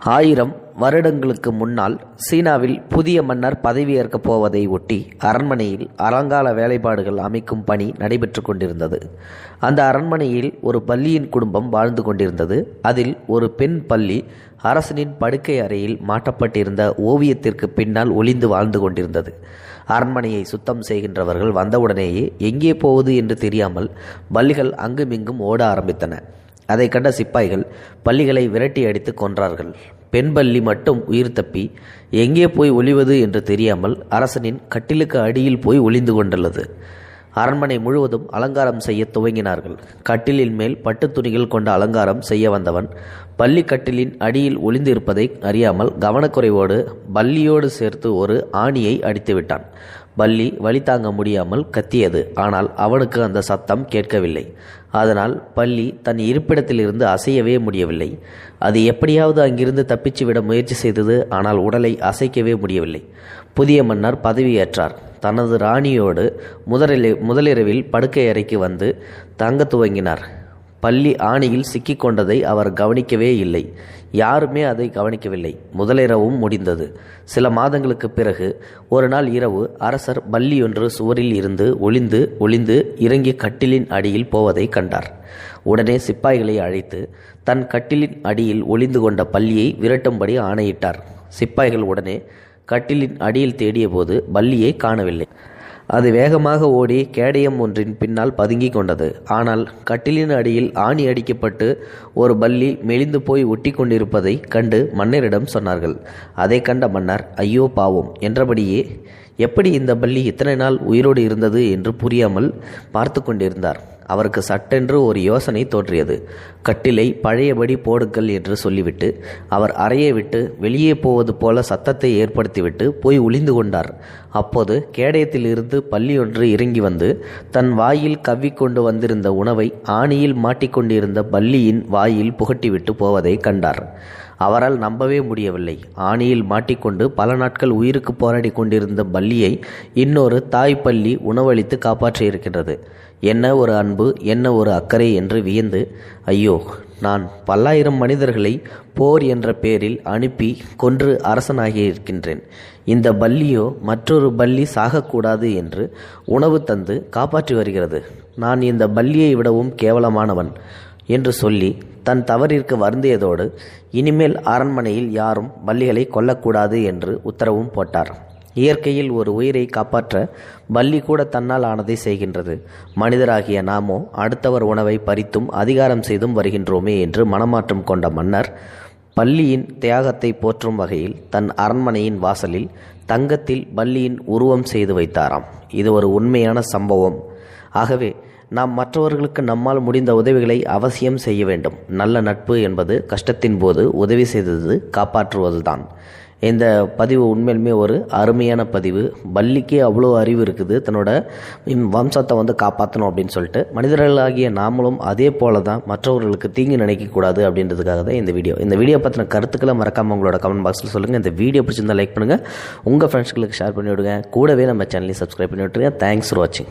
ஆயிரம் வருடங்களுக்கு முன்னால் சீனாவில் புதிய மன்னர் பதவியேற்கப் போவதை ஒட்டி அரண்மனையில் அலங்கால வேலைப்பாடுகள் அமைக்கும் பணி நடைபெற்று கொண்டிருந்தது. அந்த அரண்மனையில் ஒரு பள்ளியின் குடும்பம் வாழ்ந்து கொண்டிருந்தது. அதில் ஒரு பெண் பள்ளி அரசனின் படுக்கை அறையில் மாட்டப்பட்டிருந்த ஓவியத்திற்கு பின்னால் ஒளிந்து வாழ்ந்து கொண்டிருந்தது. அரண்மனையை சுத்தம் செய்கின்றவர்கள் வந்தவுடனேயே எங்கே போவது என்று தெரியாமல் பள்ளிகள் அங்குமிங்கும் ஓட ஆரம்பித்தன. அதை கண்ட சிப்பாய்கள் பள்ளிகளை விரட்டி அடித்து கொன்றார்கள். பெண் பள்ளி மட்டும் உயிர் தப்பி எங்கே போய் ஒளிவது என்று தெரியாமல் அரசனின் கட்டிலுக்கு அடியில் போய் ஒளிந்து கொண்டுள்ளது. அரண்மனை முழுவதும் அலங்காரம் செய்ய துவங்கினார்கள். கட்டிலின் மேல் பட்டு துணிகள் கொண்ட அலங்காரம் செய்ய வந்தவன் பள்ளி கட்டிலின் அடியில் ஒளிந்திருப்பதை அறியாமல் கவனக்குறைவோடு பள்ளியோடு சேர்த்து ஒரு ஆணியை அடித்துவிட்டான் பள்ளி வழி தாங்க முடியாமல் கத்தியது ஆனால் அவனுக்கு அந்த சத்தம் கேட்கவில்லை. அதனால் பள்ளி தன் இருப்பிடத்திலிருந்து அசையவே முடியவில்லை. அது எப்படியாவது அங்கிருந்து தப்பிச்சு விட முயற்சி செய்தது ஆனால் உடலை அசைக்கவே முடியவில்லை. புதிய மன்னர் பதவியேற்றார். தனது ராணியோடு முதலில் முதலிரவில் படுக்கை அறைக்கு வந்து தங்க துவங்கினார். பள்ளி ஆணியில் சிக்கிக்கொண்டதை அவர் கவனிக்கவே இல்லை. யாருமே அதை கவனிக்கவில்லை. முதலிரவும் முடிந்தது. சில மாதங்களுக்கு பிறகு ஒரு நாள் இரவு அரசர் பள்ளியொன்று சுவரில் இருந்து ஒளிந்து ஒளிந்து இறங்கி கட்டிலின் அடியில் போவதை கண்டார். உடனே சிப்பாய்களை அழைத்து தன் கட்டிலின் அடியில் ஒளிந்து கொண்ட பள்ளியை விரட்டும்படி ஆணையிட்டார். சிப்பாய்கள் உடனே கட்டிலின் அடியில் தேடியபோது பல்லியை காணவில்லை. அது வேகமாக ஓடி கேடயம் ஒன்றின் பின்னால் பதுங்கிக் கொண்டது. ஆனால் கட்டிலின் அடியில் ஆணி அடிக்கப்பட்டு ஒரு பல்லி மெலிந்து போய் ஒட்டி கொண்டிருப்பதை கண்டு மன்னரிடம் சொன்னார்கள் அதை கண்ட மன்னர் ஐயோ பாவம் என்றபடியே எப்படி இந்த பள்ளி இத்தனை நாள் உயிரோடு இருந்தது என்று புரியாமல் பார்த்து கொண்டிருந்தார். அவருக்கு சட்டென்று ஒரு யோசனை தோன்றியது. கட்டிலை பழையபடி போடுங்கள் என்று சொல்லிவிட்டு அவர் அறையை விட்டு வெளியே போவது போல சத்தத்தை ஏற்படுத்திவிட்டு போய் ஒளிந்து கொண்டார். அப்போது கேடயத்திலிருந்து பள்ளி ஒன்று இறங்கி வந்து தன் வாயில் கவ்விக்கொண்டு வந்திருந்த உணவை ஆணியில் மாட்டிக்கொண்டிருந்த பள்ளியின் வாயில் புகட்டிவிட்டு போவதை கண்டார். அவரால் நம்பவே முடியவில்லை. ஆணியில் மாட்டிக்கொண்டு பல நாட்கள் உயிருக்கு போராடி கொண்டிருந்த பள்ளியை இன்னொரு தாய் பள்ளி உணவளித்து காப்பாற்றியிருக்கின்றது என்ன ஒரு அன்பு என்ன ஒரு அக்கறை என்று வியந்து ஐயோ நான் பல்லாயிரம் மனிதர்களை போர் என்ற பெயரில் அனுப்பி கொன்று அரசனாகியிருக்கின்றேன் இந்த பல்லியோ மற்றொரு பல்லி சாகக்கூடாது என்று உணவு தந்து காப்பாற்றி வருகிறது. நான் இந்த பல்லியை விடவும் கேவலமானவன். என்று சொல்லி தன் தவறிற்கு வருந்தியதோடு இனிமேல் அரண்மனையில் யாரும் பள்ளிகளை கொல்லக்கூடாது என்று உத்தரவும் போட்டார். இயற்கையில் ஒரு உயிரை காப்பாற்ற பள்ளி கூட தன்னால் ஆனதை செய்கின்றது. மனிதராகிய நாமோ அடுத்தவர் உணவை பறித்தும் அதிகாரம் செய்தும் வருகின்றோமே என்று மனமாற்றம் கொண்ட மன்னர் பள்ளியின் தியாகத்தை போற்றும் வகையில் தன் அரண்மனையின் வாசலில் தங்கத்தில் பள்ளியின் உருவம் செய்து வைத்தாராம். இது ஒரு உண்மையான சம்பவம். ஆகவே நாம் மற்றவர்களுக்கு நம்மால் முடிந்த உதவிகளை அவசியம் செய்ய வேண்டும். நல்ல நட்பு என்பது கஷ்டத்தின் போது உதவி செய்தது காப்பாற்றுவதுதான். இந்த பதிவு உண்மையிலுமே ஒரு அருமையான பதிவு. பள்ளிக்கே அவ்வளோ அறிவு இருக்குது. தன்னோட வம்சத்தை வந்து காப்பாற்றணும் அப்படின்னு சொல்லிட்டு. மனிதர்களாகிய நாமளும் அதே போல தான் மற்றவர்களுக்கு தீங்கு நினைக்கக்கூடாது அப்படின்றதுக்காக தான் இந்த வீடியோ. இந்த வீடியோ பற்றின கருத்துக்களை மறக்காமல் உங்களோட கமெண்ட் பாக்ஸில் சொல்லுங்கள் இந்த வீடியோ பிடிச்சிருந்தா லைக் பண்ணுங்கள் உங்கள் ஃப்ரெண்ட்ஸ்களுக்கு ஷேர் பண்ணி விடுங்க. கூடவே நம்ம சேனலையும் சப்ஸ்கிரைப் பண்ணி விட்டுருங்க. தேங்க்ஸ் ஃபார் வாட்சிங்